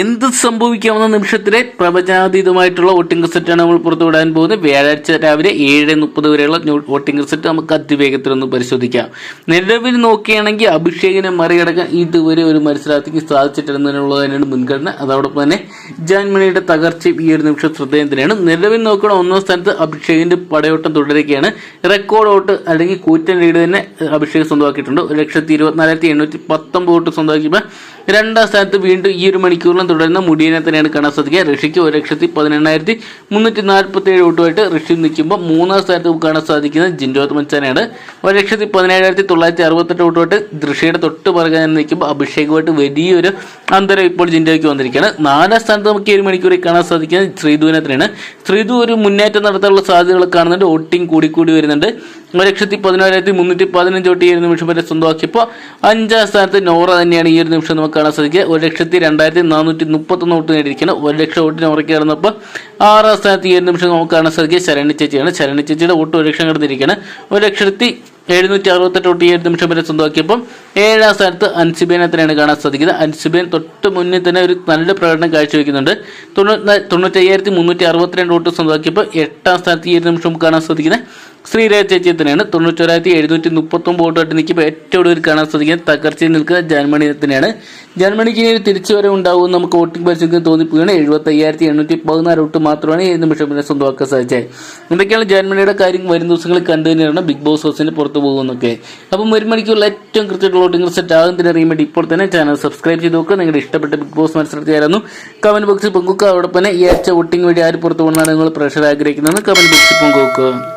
എന്ത് സംഭവിക്കാവുന്ന നിമിഷത്തിലെ പ്രവചനാതീതമായിട്ടുള്ള വോട്ടിംഗ് റിസൾട്ടാണ് നമ്മൾ പുറത്തുവിടാൻ പോകുന്നത്. വ്യാഴാഴ്ച രാവിലെ ഏഴ് മുപ്പത് വരെയുള്ള വോട്ടിംഗ് റിസൾട്ട് നമുക്ക് അതിവേഗത്തിൽ ഒന്ന് പരിശോധിക്കാം. നിലവിൽ നോക്കുകയാണെങ്കിൽ അഭിഷേകിനെ മറികടക്കാൻ ഇതുവരെ ഒരു മത്സരാർത്ഥിക്ക് സാധിച്ചിട്ടില്ലെന്നുള്ളത് തന്നെയാണ് മുൻഗണന. അതോടൊപ്പം തന്നെ ജാൻമണിയുടെ തകർച്ചയും ഈ ഒരു നിമിഷം ശ്രദ്ധേയം തന്നെയാണ്. നിലവിൽ നോക്കണം ഒന്നാം സ്ഥാനത്ത് അഭിഷേകിന്റെ പടയോട്ടം തുടരുകയാണ്. റെക്കോർഡ് വോട്ട് അല്ലെങ്കിൽ കൂറ്റൻ ലീഡ് തന്നെ അഭിഷേക് സ്വന്തമാക്കിയിട്ടുണ്ട്. ഒരു ലക്ഷത്തി ഇരുപത്തിനാലായിരത്തി എണ്ണൂറ്റി പത്തൊമ്പത് വോട്ട് സ്വന്തമാക്കിയപ്പോൾ രണ്ടാം സ്ഥാനത്ത് വീണ്ടും ഈ ഒരു മണിക്കൂറിലും തുടരുന്ന മുടിയനെ തന്നെയാണ് കാണാൻ സാധിക്കുക. ഋഷിക്ക് ഒരു ലക്ഷത്തി പതിനെണ്ണായിരത്തി മുന്നൂറ്റി നാൽപ്പത്തി ഏഴ് വോട്ടുമായിട്ട് ഋഷി നിൽക്കുമ്പോൾ മൂന്നാം സ്ഥാനത്ത് കാണാൻ സാധിക്കുന്നത് ജിൻഡോത് മച്ചാനാണ് ഒരു ലക്ഷത്തി പതിനേഴായിരത്തി തൊള്ളായിരത്തി അറുപത്തെട്ട് വോട്ടുമായിട്ട് ഋഷിയുടെ തൊട്ട് പുറകെ നിൽക്കുമ്പോൾ അഭിഷേകുമായിട്ട് വലിയൊരു അന്തരം ഇപ്പോൾ ജിൻഡോയ്ക്ക് വന്നിരിക്കുകയാണ്. നാലാം സ്ഥാനത്ത് നമുക്ക് ഏഴ് മണിക്കൂറിൽ കാണാൻ സാധിക്കുന്നത് ശ്രീധുവിനെ തന്നെയാണ്. ശ്രീധു ഒരു മുന്നേറ്റം നടത്താനുള്ള സാധ്യതകൾ കാണുന്നുണ്ട്. വോട്ടിംഗ് കൂടിക്കൂടി വരുന്നുണ്ട്. ഒരു ലക്ഷത്തി പതിനായിരത്തി മുന്നൂറ്റി പതിനഞ്ച് വോട്ട് ഈ ഒരു നിമിഷം വരെ സ്വന്തമാക്കിയപ്പോൾ അഞ്ചാം സ്ഥാനത്ത് നോറ തന്നെയാണ് ഈ ഒരു നിമിഷം നമുക്ക് കാണാൻ സാധിക്കുക. ഒരു ലക്ഷത്തി രണ്ടായിരത്തി നാനൂറ്റി മുപ്പത്തൊന്ന് വോട്ട് നേടിയിരിക്കുന്നത് ഒരു ലക്ഷം വോട്ട് നോറയ്ക്ക് കടന്നപ്പോൾ ആറാം സ്ഥാനത്ത് ഈ ഒരു നിമിഷം നമുക്ക് കാണാൻ സാധിക്കുക. ശരണി ചേച്ചിയാണ്. ശരണി ചേച്ചിയുടെ വോട്ട് ഒരു ലക്ഷം കടന്നിരിക്കുകയാണ്. ഒരു ലക്ഷത്തി എഴുന്നൂറ്റി അറുപത്തെട്ട് തൊട്ട് ഒരു നിമിഷം വരെ സ്വന്തമാക്കിയപ്പം ഏഴാം സ്ഥാനത്ത് അൻസിബേനെ തന്നെയാണ് കാണാൻ സാധിക്കുന്നത്. അൻസിബേൻ തൊട്ട് മുന്നിൽ തന്നെ ഒരു നല്ല പ്രകടനം കാഴ്ചവെക്കുന്നുണ്ട്. തൊണ്ണൂറ്റി തൊണ്ണൂറ്റയ്യായിരത്തി മുന്നൂറ്റി അറുപത്തിരണ്ട് വോട്ട് സ്വന്തമാക്കിയപ്പോൾ എട്ടാം സ്ഥാനത്ത് ഈ ഒരു നിമിഷം കാണാൻ സാധിക്കുന്നത്. ശ്രീരാജ് ചേച്ചി തന്നെയാണ് തൊണ്ണൂറ്റൊരായിരത്തി എഴുന്നൂറ്റി മുപ്പത്തൊമ്പത് വോട്ടായിട്ട് നിൽക്കുമ്പോൾ ഏറ്റവും കൂടുതൽ കാണാൻ സാധിക്കുന്നത്. തകർച്ചയിൽ നിൽക്കുന്ന ജർമ്മനി തന്നെയാണ്. ജർമ്മനിക്ക് ഇനി ഒരു തിരിച്ചുവരവ് ഉണ്ടാവും നമുക്ക് വോട്ടിംഗ് പരിശോധിക്കാൻ തോന്നിപ്പോവുകയാണ്. എഴുപത്തി അയ്യായിരത്തി എണ്ണൂറ്റി പതിനാല് വോട്ട് മാത്രമാണ് ഏഴ് നിമിഷം പിന്നെ സ്വന്തമാക്കാൻ സാധിച്ചത്. എന്തൊക്കെയാണ് ജർമ്മനിയുടെ കാര്യം വരും ദിവസങ്ങളിൽ കണ്ടു തന്നെയാണ്. ബിഗ് ബോസ് ഹൗസിന് പുറത്തു പോകുന്നൊക്കെ. അപ്പം ഒരു മണിക്കുള്ള ഏറ്റവും കൃത്യമായിട്ടുള്ള വോട്ടിംഗ് ആകുന്നതിന് അറിയാൻ വേണ്ടി ഇപ്പോൾ തന്നെ ചാനൽ സബ്സ്ക്രൈബ് ചെയ്ത് നോക്കുക. നിങ്ങളുടെ ഇഷ്ടപ്പെട്ട ബിഗ് ബോസ് മത്സരത്തിലായിരുന്നു കമന്റ് ബോക്സിൽ പങ്കുവെക്കുക അതോടൊപ്പം തന്നെ ഈ ആഴ്ച വോട്ടിംഗ് വേണ്ടി ആര് പുറത്തു പോകണമെന്നാണ് നിങ്ങൾ പ്രഷർ ആഗ്രഹിക്കുന്നതെന്ന് കമന്റ് ബോക്സിൽ പങ്കുവെക്കുക